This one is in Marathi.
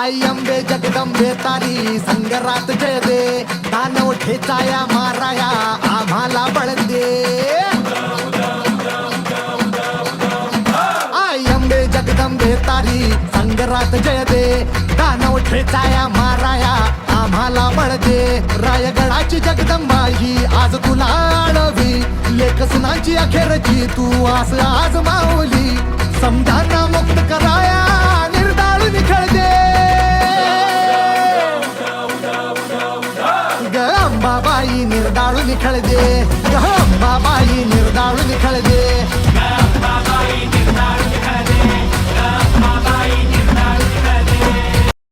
आई अंबे जगदंबे तारी संगरात जय दे दानव ठेचाया माराया आम्हाला बळ दे आई अंबे जगदंबे तारी संगरात जय दे दानव ठेचाया माराया आम्हाला बळ दे रायगडाची जगदंबा ही आज तुला आळवी. लेखसनाची अखेरची तू आस आज माऊली. समजा बाबाई अंबाबाई निर्दाळू निखळ दे ग निर्दाळू निखळ दे